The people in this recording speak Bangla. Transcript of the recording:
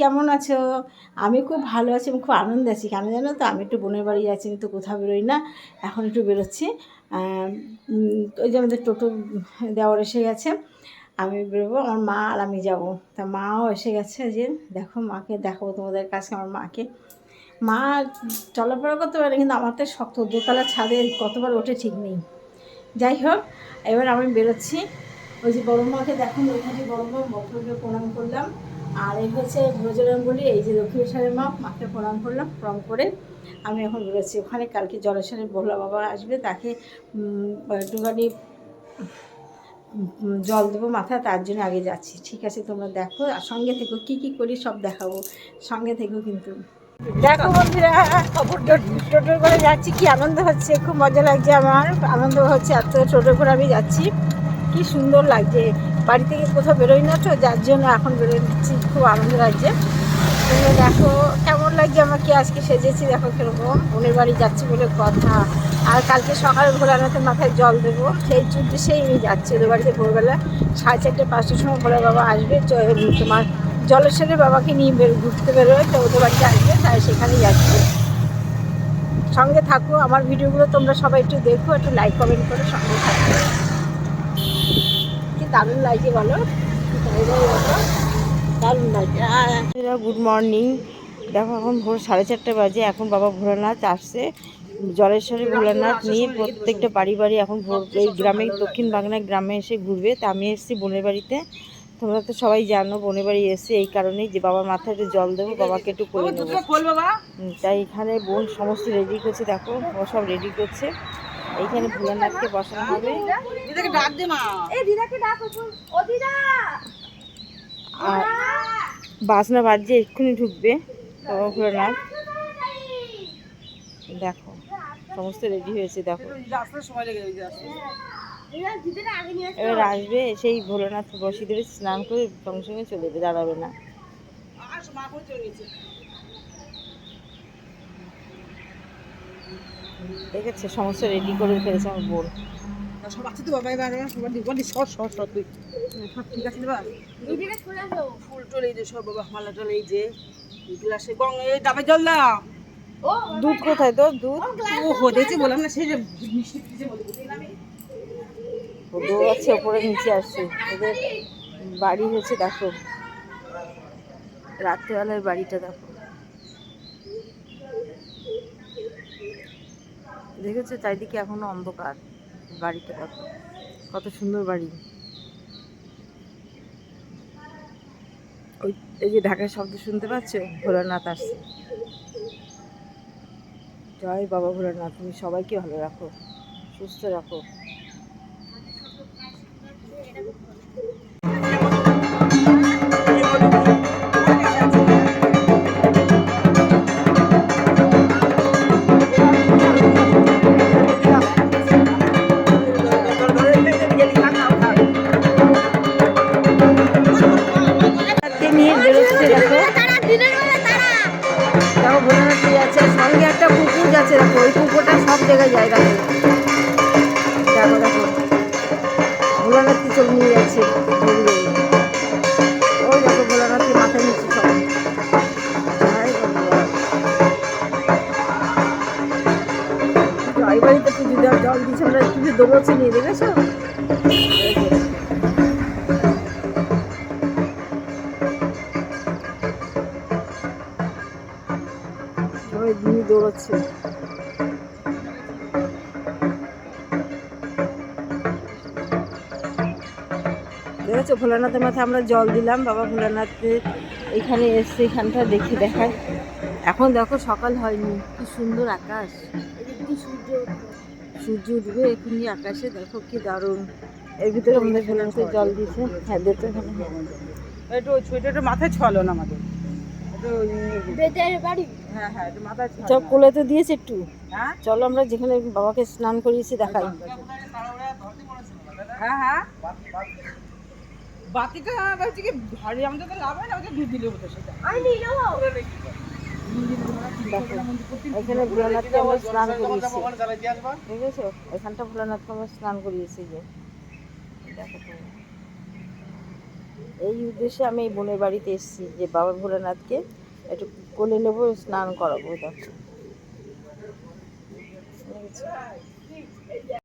কেমন আছো? আমি খুব ভালো আছি, আমি খুব আনন্দ আছি। কেন জানো তো? আমি একটু বোনের বাড়ি যাচ্ছি তো কোথাও বেরোই না। এখন একটু বেরোচ্ছি। ওই যে আমাদের টোটো দেওয়ার এসে গেছে। আমি বেরোবো, আমার মা আর আমি যাব। তা মাও এসে গেছে যে, দেখো, মাকে দেখাবো তোমাদের কাছে, আমার মাকে। মা চলাফেরা করতে পারে, কিন্তু আমার তো শক্ত। দোতলা ছাদে কতবার ওঠে ঠিক নেই। যাই হোক, এবার আমি বেরোচ্ছি। ওই যে বড় মাকে দেখুন ওইখানে বড় মা বক্রকে প্রণাম করলাম। আর এই হচ্ছে বলি এই যে দক্ষিণেশ্বরের মা, মাকে প্রণাম করলাম, প্রণাম করে আমি এখন বেরোচ্ছি ওখানে। কালকে জলেশ্বরের ভোলা বাবা আসবে, তাকে একটুখানি জল দেবো মাথায় তার জন্য আগে যাচ্ছি। ঠিক আছে, তোমরা দেখো, আর সঙ্গে থেকো, কী কী করি সব দেখাবো। সঙ্গে থেকো কিন্তু। দেখো বন্ধুরা করে যাচ্ছি, কি আনন্দ হচ্ছে, খুব মজা লাগছে আমার। আনন্দ হচ্ছে, এত টোটো করে আমি যাচ্ছি। কি সুন্দর লাগছে। বাড়ি থেকে কোথাও বেরোই না তো, যার জন্য এখন বেরোয় দিচ্ছি খুব আনন্দ লাগছে। তোমরা দেখো, কেমন লাগছে আমাকে আজকে সেজেছি, দেখো কীরকম। বোনের বাড়ি যাচ্ছি বলে কথা। আর কালকে সকালে ভোলানাথে মাথায় জল দেবো। সেই উদ্দেশ্যেই আমি যাচ্ছি ওদের বাড়িতে ভোরবেলা। সাড়ে চারটে, পাঁচটার সময় ভোলা বাবা আসবে তোমার জলেশ্বরের বাবাকে নিয়ে বের ঘুরতে বেরোয়, তো ওদের বাড়িতে আসবে, তাই সেখানে যাচ্ছি। সঙ্গে থাকো, আমার ভিডিওগুলো তোমরা সবাই একটু দেখো, একটু লাইক কমেন্ট করে, সঙ্গে থাকো। দারুণ লাগছে বলো? দারুণ লাগছে। Good morning. দেখো এখন ভোর সাড়ে চারটে বাজে এখন বাবা ভোলানাথ আসছে। জলেশ্বরী ভোলানাথ নিয়ে প্রত্যেকটা বাড়ি বাড়ি এখন ভোর এই গ্রামে দক্ষিণ বাংলার গ্রামে এসে ঘুরবে। তা আমি এসেছি বোনের বাড়িতে। তোমরা তো সবাই জানো বোনের বাড়ি এসে এই কারণেই যে বাবার মাথায় একটু জল দেবো বাবাকে একটু করে নেব। তাই এখানে বোন সমস্ত রেডি করছে দেখো সব রেডি করছে। এইখানে ভোলানাথকে বসানো হবে। দিদাকে ডাক দে মা। এ দিদাকে ডাক ও আর বাসনা বাজছে এক্ষুনি ঢুকবে। বাবা ভোলানাথ দেখো সমস্ত রেডি হয়েছে দেখো। এবার আসবে সেই ভোলানাথ বসিয়ে দেবে স্নান করে সঙ্গে সঙ্গে চলে যাবে দাঁড়াবে না। দেখেছে সমস্ত রেডি করে ফেলেছে আমার বোন। সব আছে তো বাবা এবার সবার দিব বলি সর সর সর তুই। সব ঠিক আছে বাবা। ফুল টল এই যে সব বাবা মালা টল এই যে গ্লাসে গং এই ডাবে জল দাও। দুধ কোথায় তোর? দুধ? ও হতেছে বললাম না সেই যে মিষ্টি ফ্রিজে বলে দিলাম আমি। ও দৌড়াচ্ছে ওপরে নিচে আসছে। ওদের বাড়ি হয়েছে দেখো। রাত্রেবেলার বাড়িটা দেখো। দেখেছ চারিদিকে এখনও অন্ধকার? বাড়িটা কত কত সুন্দর বাড়ি। ওই, এই যে ঢাকার শব্দ শুনতে পাচ্ছ? ভোলানাথ আসছে। জয় বাবা ভোলানাথ, তুমি সবাইকে ভালো রাখো, সুস্থ রাখো। দেখো ওই কুকুরটা সব জায়গায় জায়গা দেখো দেখো দেখো ভোলানাথকে চলে নিয়ে যাচ্ছে। ওই দেখো ভোলানাথকে মাথায় নিচ্ছে সব। জয় জল দিচ্ছে দৌড়চ্ছে নিয়ে, দেখেছ এই দেখেছ ভোলানাথের মাথায় আমরা জল দিলাম। বাবা ভোলানাথের এখানে এসছে এখানটা দেখি দেখায়। এখন দেখো সকাল হয়নি। কি সুন্দর আকাশ। সূর্য উঠবে এখনই আকাশে। দেখো কি দারুণ। এর ভিতরে আমাদের ভোলানাথের জল দিয়েছে। হ্যাঁ দেখতে একটু মাথায় ছড়ালো না আমাদের হ্যাঁ হ্যাঁ কোলে তো দিয়েছে একটু। হ্যাঁ? চলো আমরা যেখানে বাবাকে স্নান করিয়েছি দেখাই। হ্যাঁ হ্যাঁ। বাতিটা হচ্ছে কি ভারী আমাদের তো লাভ হয় না ওকে দুধ দিলে হতো সেটা দেখো এখানে ভোলানাথকে আমরা স্নান করিয়েছি দেখেছ এখানটা ভোলানাথকে আমরা স্নান করিয়েছি যে দেখো এই উদ্দেশ্যে আমি এই বোনের বাড়িতে এসেছি যে বাবা ভোলানাথকে একটু কোলে নেব স্নান করাবো দেখো